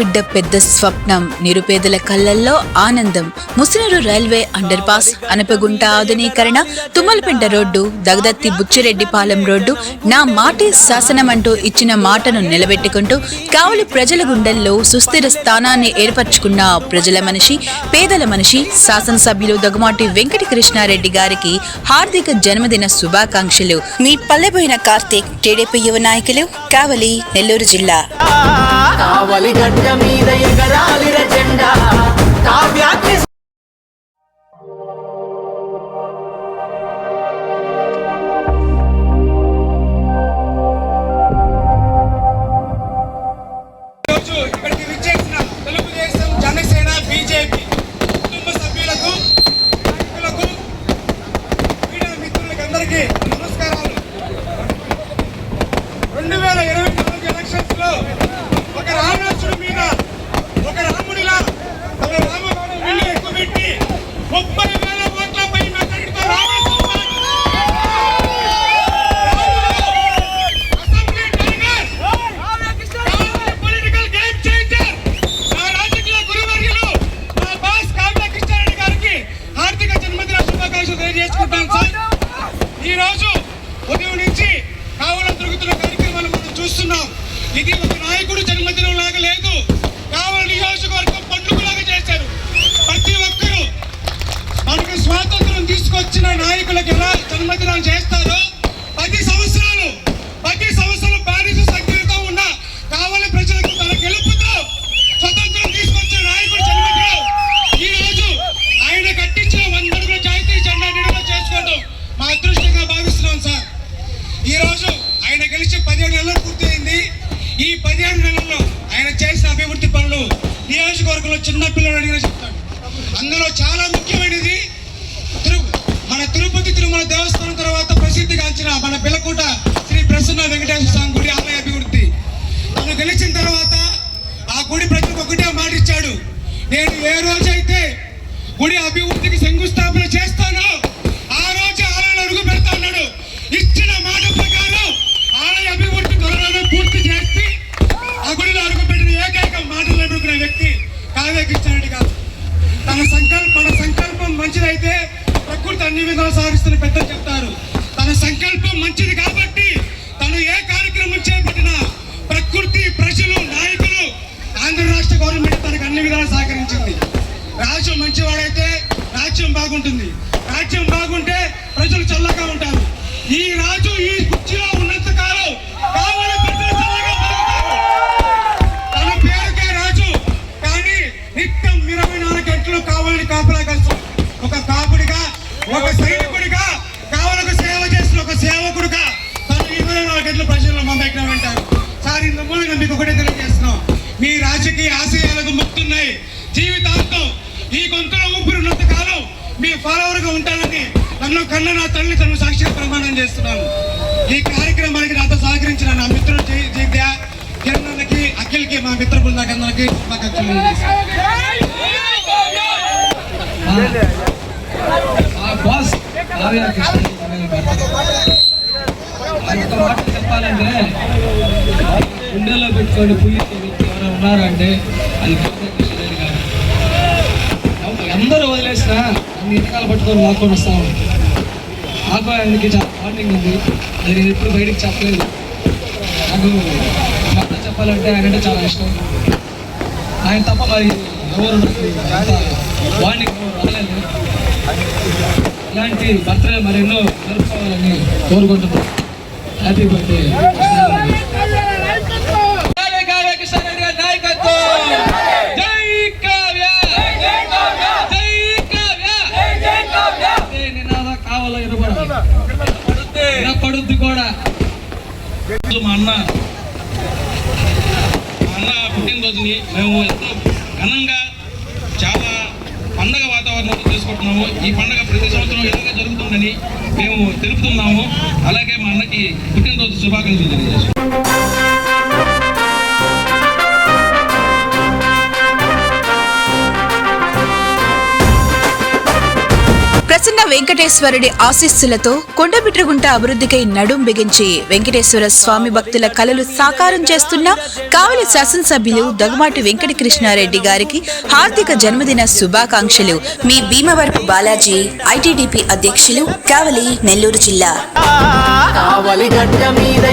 బిడ్డ పెద్ద స్వప్నం నిరుపేదల కళ్ళల్లో ఆనందం. Musinuru railway underpass Anapagunta ఆధునీకరణ తుమ్మలపెంట రోడ్డు దగదత్తి బుచ్చిరెడ్డిపాలెం రోడ్డు. నా మాటే శాసనం అంటూ ఇచ్చిన మాటను నిలబెట్టుకుంటూ కావలి ప్రజల గుండెల్లో సుస్థిర స్థానాన్ని ఏర్పరచుకున్న ప్రజల మనిషి పేదల మనిషి శాసనసభ్యులు దగుమాటి వెంకట కృష్ణారెడ్డి గారికి హార్దిక జన్మదిన శుభాకాంక్షలు. మీ పల్లెబోయిన కార్తీక్ టీడీపీ యువ నాయకులు కావలి నెల్లూరు జిల్లా. కావలి గడ్డ మీద ఎగరాలిర జెండా. కావ్యాగ్ని ఈరోజు ఒక రావణాసుడు మీద ఒక రాముడిలా ఒక రామబాణం వెళ్ళి ముప్పై వేల ఓట్ల పై మెజారిటీతో బాస్ తెలియజేసుకుంటాను సార్ ఈ రోజు ఉదయం నుంచి కావడం దొరుకుతున్న కార్యక్రమాలు మనం చూస్తున్నాం ఇది ఒక నాయకుడు జన్మదినం లాగా లేదు కావల నియోజకవర్గం పండుగలాగా చేశారు ప్రతి ఒక్కరూ మనకు స్వాతంత్రం తీసుకొచ్చిన నాయకులకు ఎలా జన్మదినం చేస్తారో పది సంవత్సరాలు పది సంవత్సరాలు బానిస సంఖ్యలతో ఉన్న కావాలి ప్రజలకు తన గెలుపుతో స్వతంత్రం తీసుకొచ్చిన నాయకుడు జన్మదినం. ఈ రోజు ఆయన కట్టించిన వంద అడుగుల జాతీయ జెండా నిలువ చేసుకోవడం మా అదృష్టంగా భావిస్తున్నాం సార్. ఈ రోజు ఆయన గెలిచి పదిహేడు నెలలు పూర్తయింది. ఈ పదిహేడు నెలల్లో ఆయన చేసిన అభివృద్ధి పనులు నియోజకవర్గంలో చిన్న పిల్లలు అడిగిన చెప్తాడు. అందులో చాలా ముఖ్యమైనది తిరుగు. మన తిరుపతి తిరుమల దేవస్థానం తర్వాత ప్రసిద్ధిగాంచిన మన పిల్లకూట శ్రీ ప్రసన్న వెంకటేశ్వర స్వామి గుడి ఆలయ అభివృద్ధి. తను గెలిచిన తర్వాత ఆ గుడి ప్రజలకు ఒకటే మాట ఇచ్చాడు. నేను ఏ రోజైతే గుడి అభివృద్ధికి శంకుస్థాపన చేస్తానో ఆ రోజు ఆలయంలో అడుగు పెడతా అన్నాడు. ఇచ్చిన మాట ప్రకారం ఆలయ అభివృద్ధి త్వరలోనే పూర్తి చేసి ఆ గుడిలో అడుగు పెట్టిన ఏకైక మాటలు అడుగుతున్న వ్యక్తి కావ్య కృష్ణారెడ్డి గారు. తన సంకల్ప మన సంకల్పం మంచిదైతే ప్రకృతి అన్ని విధాలు సాగిస్తున్న పెద్దలు చెప్తారు. తన సంకల్పం మంచిది కాబట్టి తను ఏ కార్యక్రమం చేపట్టినా ప్రకృతి ప్రజలు నాయకులు ఆంధ్ర రాష్ట్ర గవర్నమెంట్ తనకు అన్ని విధాలు సహకరించింది. రాజ్యం మంచివాడైతే రాజ్యం బాగుంటుంది. రాజ్యం బాగుంటే ప్రజలు చల్లగా ఉంటారు. ఈ రాజు ఈ కుర్చీలో ఉన్నంత కాలం కావాలి ప్రజలు చల్లగా తన పేరుకే రాజు కానీ నిత్యం ఇరవై నాలుగు గంటలు కావాలని కాపలా ఒక కాపు ఒక సైనికుడిగా కావలకు సేవ చేసిన ఒక సేవకుడుగా తను ఇరవై నాలుగు గంటలు ప్రజల్లో మమ్మకం అంటారు సార్ ఇంత మూలంగా మీకు ఒకటే తెలియజేస్తున్నాం. మీ రాజకీయ ఆశయాలకు ముక్తున్నాయి జీవితాంతం ఈ గొంతులో ఊపిరినంత కాలం మీ ఫాలోవర్గా ఉంటానని నన్ను కన్న నా తల్లి తను సాక్షిగా ప్రమాణం చేస్తున్నాను. ఈ కార్యక్రమానికి నాతో సహకరించిన నా మిత్రుడు జై జైద్య కిరణ్కి అఖిల్కి మా మిత్ర బృందాకందరికి శుభాకాంక్షలు ఆర్య కృష్ణ మాట చెప్పాలంటే గుండెల్లో పెట్టుకొని పుయ్యి వ్యక్తి ఎవరైనా ఉన్నారంటే అది గారు అందరూ వదిలేసిన అన్ని ఇంతకాలు పట్టుకొని లాక్కొని వస్తాము నాకు ఆయనకి చాలా వార్నింగ్ ఉంది. అది నేను ఎప్పుడు బయటికి చెప్పలేదు. నాకు మాట చెప్పాలంటే ఆయనంటే చాలా ఇష్టం. ఆయన తప్ప మరి ఎవరు నాకు వార్నింగ్ ఇలాంటి బర్త్డే మరెన్నో జరుపుకోవాలని కోరుకుంటున్నాను హ్యాపీ బర్త్డే కావాలో పడుద్ది కూడా. మా అన్న మా అన్న పుట్టినరోజుని మేము ఎంతో ఘనంగా చేసుకుంటున్నాము. ఈ పండగ ప్రతి సంవత్సరం ఇలాగే జరుగుతుందని మేము తెలుపుతున్నాము. అలాగే మా అన్నకి పుట్టినరోజు శుభాకాంక్షలు తెలియజేస్తున్నాము. వెంకటేశ్వరుడి ఆశీస్సులతో కొండపిట్రగుంట అభివృద్ధికై నడుం బిగించి వెంకటేశ్వర స్వామి భక్తుల కలలు సాకారం చేస్తున్న కావలి శాసనసభ్యులు దగమాటి వెంకట కృష్ణారెడ్డి గారికి హార్దిక జన్మదిన శుభాకాంక్షలు. మీ భీమవరపు బాలాజీ ఐటీడీపీ అధ్యక్షులు కావలి నెల్లూరు జిల్లా. కావలి మీద